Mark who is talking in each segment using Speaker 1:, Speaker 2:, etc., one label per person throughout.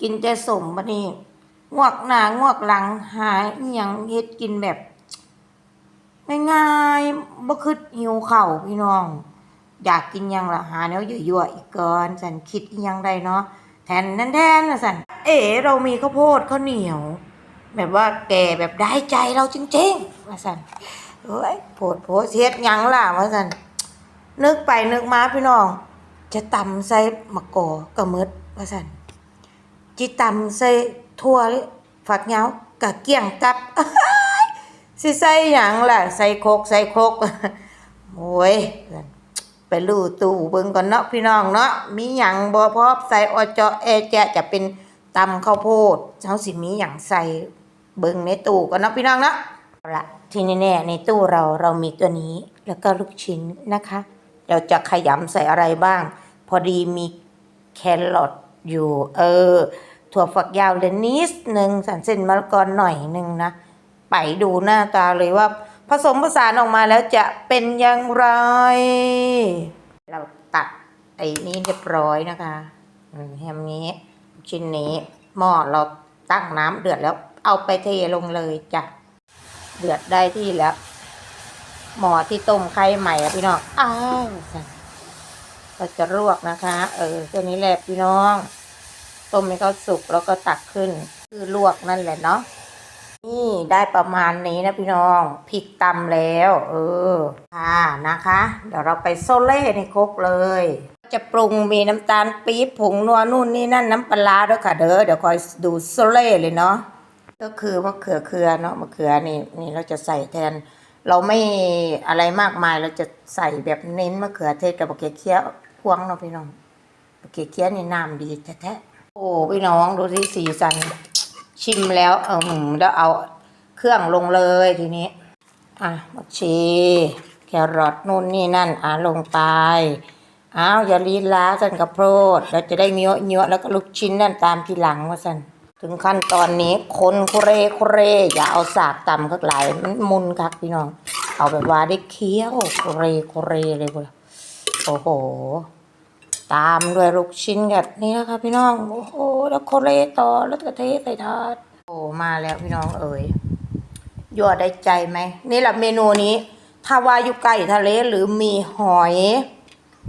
Speaker 1: กินแต่สมบันี้งวกหน้างวกหลัง หาอหยังเฮ็ดกินแบบง่ายๆบ่คิดหิวเข้าพี่น้อง อยากกินยังละหาแนวยั่วๆอีกก่อนสันคิดยังได้เนาะแทนแน่นๆนะสันเอ๋เรามีข้าวโพดข้าวเหนียว แบบว่าแก่แบบได้ใจเราจริงๆว่าสันเฮ้ยโพดโพดเฮ็ดยังล่ะว่าสันนึกไปนึกมาพี่น้อง จะตำใส่มะกอกกะมึดว่าสัน จิตำใส่ทั่วฝักเหงากะเกี่ยงกับสิใส่หยังล่ะ ใส่โคกใส่โคกโอ้ยไปลู่ตู้เบิ่งก่อนเนาะพี่น้องเนาะมีหยังบ่พอใส่ออเจาะแอแจะจะเป็นตำข้าวโพดเฮาสิมีหยังใส่เบิ่งในตู้ก่อนเนาะพี่น้องเนาะเอาละที่แน่ๆในตู้เราเรามีตัวนี้แล้วก็ลูกชิ้นนะคะ เราจะขยำใส่อะไรบ้าง พอดีมีแครอทอยู่ เออ ถั่วฝักยาวเหลยนิดนึงสันเส้นมะละกอหน่อยหนึ่งนะไปดูหน้าตาเลยว่า ผสมผสานออกมาแล้วจะเป็นอย่างไร เราตัดไอ้นี้เรียบร้อยนะคะอืมแฮมนี้ชิ้นนี้หม้อเราตั้งน้ำเดือดแล้วเอาไปเทลงเลยจ้ะเดือดได้ที่แล้ว หม้อที่ต้มไข่ใหม่อะพี่น้องอ้าวเราจะลวกนะคะ เออตัวนี้แหละพี่น้อง ต้มให้เขาสุกแล้วก็ตักขึ้น คือลวกนั่นแหละเนาะนี่ได้ประมาณนี้นะพี่น้องพริกตำแล้ว เออค่ะนะคะ เดี๋ยวเราไปโซเล่ในครกเลย จะปรุงมีน้ำตาลปี๊บผงนัวนู่นนี่นั่นน้ำปลาด้วยค่ะเด้อเดี๋ยวคอยดูโซเล่เลยเนาะก็คือมะเขือเขือเนาะมะเขือนี่นี่เราจะใส่แทน เราไม่อะไรมากมายเราจะใส่แบบเน้นมะเขือเทศกับมะเขือเคี้ยวพวงเนาะพี่น้องมะเขือเคี้ยวนี่น้ำดีแท้ๆ โอ้พี่น้องดูที่สีสัน ชิมแล้ว เออหืมแล้วเอาเครื่องลงเลยทีนี้ อะผักชีแครอทนู่นนี่นั่น อะลงไปอ้าวอย่าลีลาสันกระโพดเราจะได้เนื้อเนื้อแล้วก็ลูกชิ้นนั่นตามทีหลังว่าสันถึงขั้นตอนนี้คนโคเรโคเร อย่าเอาสากต่ำก็ไหลมันมุนคักพี่น้อง เอาแบบว่าได้เคี้ยวโคเรโคเรเลยพุ่นโอ้โห ตามด้วยลูกชิ้นแบบนี้นะคะ พี่น้อง โอ้โห แล้วโคเรต่อ แล้วก็เทใส่ถาด โอ้ มาแล้วพี่น้องเอ๋ยยั่วได้ใจไหม นี่แหละเมนูนี้ ถ้าว่าอยู่ใกล้ทะเลหรือมีหอย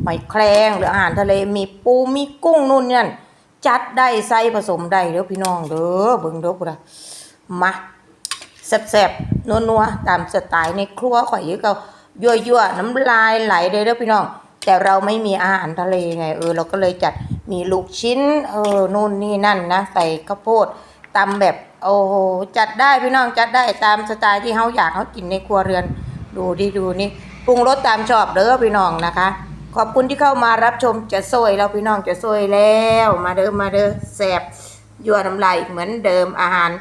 Speaker 1: หอยแครงหรืออาหารทะเลมีปูมีกุ้งนู่นนี่นั่นจัดได้ใส่ผสมได้เด้อพี่น้องเด้อเบิ่งเด้อพุ่นน่ะมาแซ่บๆนัวๆตามสไตล์ในครัวข่อยอยู่เก็ยั่วๆน้ำลายไหลเลยเด้อพี่น้อง แต่เราไม่มีอาหารทะเลไงเออเราก็เลยจัดมีลูกชิ้น เออนู่นนี่นั่นนะใส่ข้าวโพดตำแบบโอ้โหจัดได้พี่น้องจัดได้ตามสไตล์ที่เขาอยากเขากินในครัวเรือน ดูดิดูนี่ปรุงรสตามชอบเด้อพี่น้องนะคะ ขอบคุณที่เข้ามารับชมจะซวยแล้วพี่น้องจะซวยแล้วมาเด้อมาเด้อแสบยั่วน้ำลายเหมือนเดิมอาหาร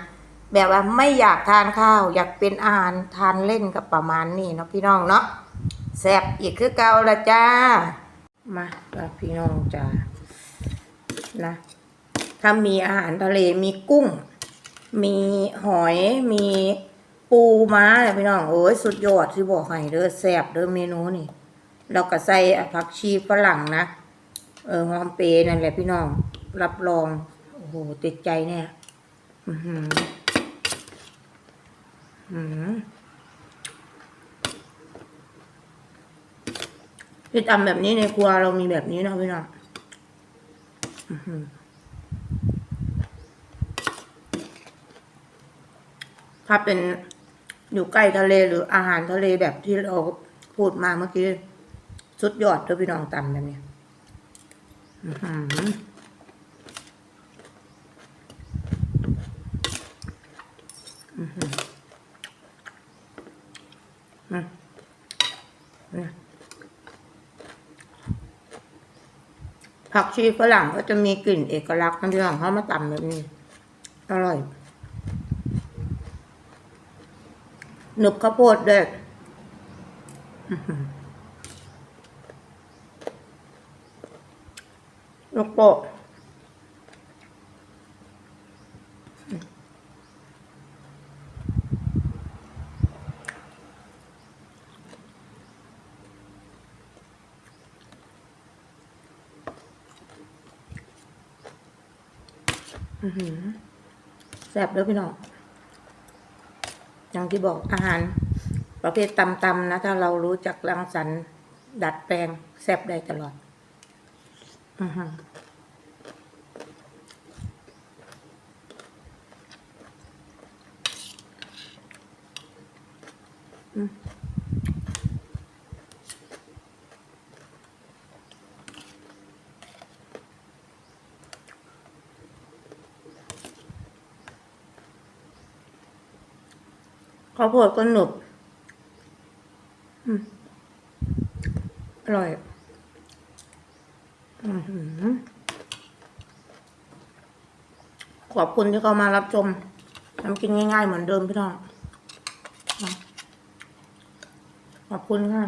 Speaker 1: แบบว่าไม่อยากทานข้าว อยากเป็นอาหารทานเล่นกับประมาณนี้เนาะพี่น้องเนาะ แซ่บอีกคือเก่าละจ้า มาละพี่น้องจ้านะถ้ามีอาหารทะเลมีกุ้ง มีหอยมีปูม้าพี่น้องโอ้ยสุดยอดที่บอกให้เด้อแซ่บเด้อเมนูนี่เราก็ใส่ผักชีฝรั่งนะเออหอมเปรนั่นแหละพี่น้อง รับรอง โอ้โหติดใจแน่อือหืออื อที่ทำแบบนี้ในครัวเรามีแบบนี้นะพี่น้องถ้าเป็นอยู่ใกล้ทะเลหรืออาหารทะเลแบบที่เราพูดมาเมื่อกี้สุดยอดเลยพี่น้องตำแบบนี้อื้อหืออื้อหืออืมเนี่ย ผักชีฝรั่งก็จะมีกลิ่นเอกลักษณ์นะพี่น้องเขามาตำแบบนี้ อร่อย หนึบข้าวโพดด้วยอื้อหือลูกโปะ แซ่บเด้อพี่น้องอย่างที่บอกอาหาร ประเภทตำๆนะ ถ้าเรารู้จักรังสรรค์ดัดแปลงแซ่บได้ตลอด อือหืออืม ข้าวโพดก็หนุบอร่อยขอบคุณที่เขามารับชมทำกินง่ายๆเหมือนเดิมพี่น้อง ขอบคุณค่ะ